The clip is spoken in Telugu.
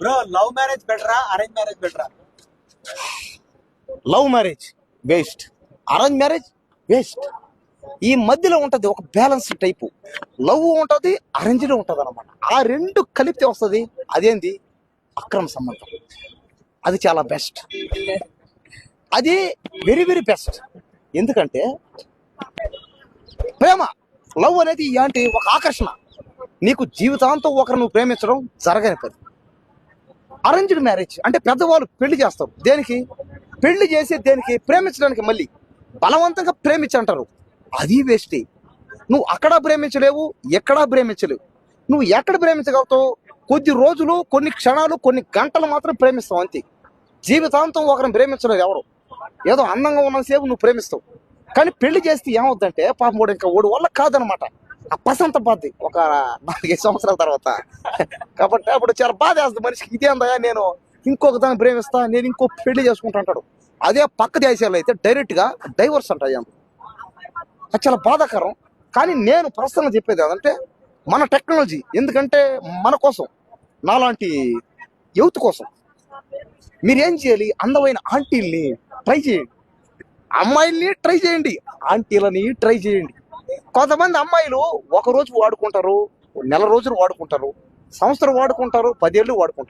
బ్రో లవ్ మ్యారేజ్ బెటరా అరేంజ్ మ్యారేజ్ బెటరా love marriage waste arrange marriage waste ఈ మధ్యలో ఉంటుంది ఒక బ్యాలెన్స్ టైపు లవ్ ఉంటుంది అరేంజ్డ్ ఉంటుంది అనమాట ఆ రెండు కలిపితే వస్తుంది అదేంది? అక్రమ సంబంధం. అది చాలా బెస్ట్ అది వెరీ వెరీ బెస్ట్ ఎందుకంటే ప్రేమ లవ్ అనేది ఏంటి? ఒక ఆకర్షణ. నీకు జీవితాంతం ఒకరు నువ్వు ప్రేమించడం జరగని పది అరేంజ్డ్ మ్యారేజ్ అంటే పెద్దవాళ్ళు పెళ్ళి చేస్తారు. దేనికి? పెళ్ళి చేసే దేనికి? ప్రేమించడానికి మళ్ళీ. బలవంతంగా ప్రేమించి అంటారు అది వేస్టే. నువ్వు అక్కడ ప్రేమించలేవు ఎక్కడా ప్రేమించలేవు. నువ్వు ఎక్కడ ప్రేమించగలుగుతావు? కొద్ది రోజులు కొన్ని క్షణాలు కొన్ని గంటలు మాత్రం ప్రేమిస్తావు అంతే. జీవితాంతం ఒకరిని ప్రేమించలేరు ఎవరు. ఏదో అందంగా ఉన్నసేపు నువ్వు ప్రేమిస్తావు. కానీ పెళ్ళి చేస్తే ఏమవుద్దంటే పాపం కూడా ఇంకా ఓడి వల్ల కాదనమాట. ఆ పసంత బాధి ఒక నాలుగైదు సంవత్సరాల తర్వాత. కాబట్టి అప్పుడు చాలా బాధ వేస్తుంది మనిషికి. ఇదే నేను ఇంకొక దాన్ని ప్రేమిస్తా నేను ఇంకో పెళ్ళి చేసుకుంటా అంటాడు. అదే పక్క దేశాల్లో అయితే డైరెక్ట్గా డైవర్స్ అంటాయి అది చాలా బాధాకరం. కానీ నేను ప్రస్తుతంగా చెప్పేది ఏంటంటే మన టెక్నాలజీ ఎందుకంటే మన కోసం నాలాంటి యూత్ కోసం. మీరు ఏం చేయాలి? అందమైన ఆంటీల్ని ట్రై చేయండి. అమ్మాయిల్ని ట్రై చేయండి. ఆంటీలని ట్రై చేయండి. కొంతమంది అమ్మాయిలు ఒక రోజు వాడుకుంటారు నెల రోజులు వాడుకుంటారు సంవత్సరం వాడుకుంటారు పదేళ్ళు వాడుకుంటారు.